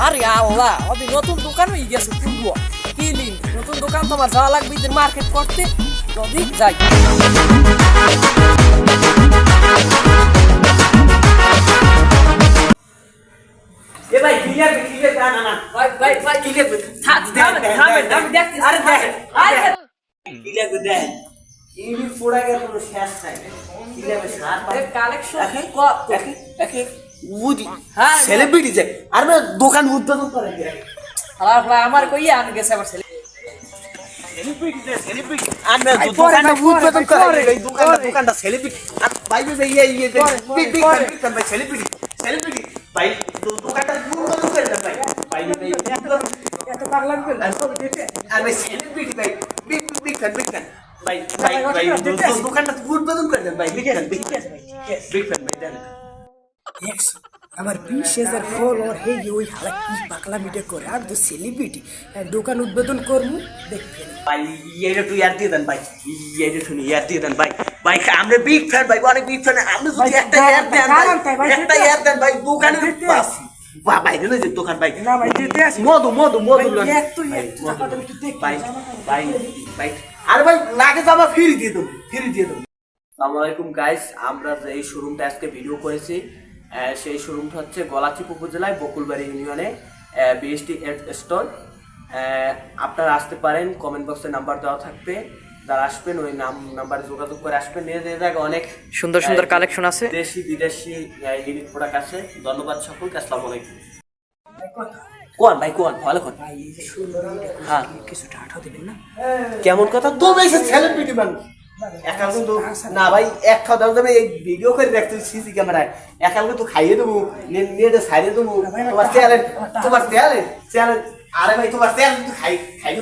আর আল্লাহ ওদের নতুন দোকান হয়ে গেছে খুলবো কিলিন নতুন দোকান তোমার যাওয়া লাগবে মার্কেট করতে যদি যাই ভাই ক্লিয়ার ক্লিয়ার না না ভাই ভাই ভাই ক্লিয়ার থাক থামেন, আমি দেখতেছি। আরে দেখ আরে ক্লিয়ার দেখ পোড়া গেল কোনো শেষ নাই ক্লিয়ার সার কালেকশন দেখে দেখে বুঝি হ্যাঁ, সেলিব্রিটি যে আর মানে দোকান উদ্বোধন করে আর ভাই আমার কই আন গেছে আমার সেলিব্রিটি যে সেলিব্রিটি আর দোকানটা উদ্বোধন করে এই দোকানটা দোকানটা সেলিব্রিটি আর ভাই যে ইয়ে ইয়ে বিগ বিগ ভাই সেলিব্রিটি সেলিব্রিটি ভাই দোকানটা উদ্বোধন করে দেন ভাই ভাই ভাই এত পাগলাম করলে আর ভাই সেলিব্রিটি ভাই বিগ বিগ বিগ ফ্যান ভাই ভাই ভাই, ভাই ওটা দেখতে আসি। দোকানটা উদ্বোধন করে দেন ভাই বিগ ফ্যান বিগ ঠিক আছে ভাই ঠিক আছে বিগ ফ্যান ভাই দেন দেখছ আমার বিশ হাজার ফলোয়ার হে ওই হালা কি পাকলা মিটে করে আর তো সেলিব্রিটি দোকান উদ্বোধন করব দেখবেন। ভাই এটা তুই ইয়ার দিয়ে দেন ভাই। এটা শুনি ইয়ার দিয়ে দেন ভাই। ভাই আমরা বিগ ফ্যান ভাই অনেক বিগ ফ্যান আপনি যদি একটা ইয়ার দেন ভাই, ভাই একটা ইয়ার দেন ভাই দোকানে যে ভাই। না ভাই, আসি। মধু মধু মধু ভাই, ভাই ভাই। আরে ভাই লাগে জামা ফ্রি দিয়ে দেবো ফ্রি দিয়ে দেবো। আসসালামু আলাইকুম গাইস আমরা যে এই শোরুমটা আজকে ভিডিও করেছি সেই শোরুমটা হচ্ছে গলাচিপ উপজেলায় বকুলবাড়ি ইউনিয়নে বিএসটি স্টোর আপনারা আসতে পারেন কমেন্ট বক্সে নাম্বার দেওয়া থাকবে। যারা আসবেন ওই নাম নাম্বারে যোগাযোগ করে আসবেন। নিয়ে যে জায়গায় অনেক সুন্দর সুন্দর কালেকশন আছে। দেশি বিদেশি ইউনিক প্রোডাক্ট আছে। ধন্যবাদ সকলকে আসসালামু আলাইকুম। কোন ভাই, কোন? ভালো কোন হ্যাঁ। কিছু টাকা দেবেন না কেমন কথা তুমি এসে সেলিব্রিটি মানুষ না ভাই, এক খাওয়া তুমি এই ভিডিও করে দেখতে সিসি ক্যামেরায় একাল কিন্তু খাইয়ে দেবো নিয়ে সাইডে দেবো। তোমার চেয়ারে তোমার চ্যালেঞ্জ চেয়ারে আরে ভাই, তোমার কিন্তু খাই খাই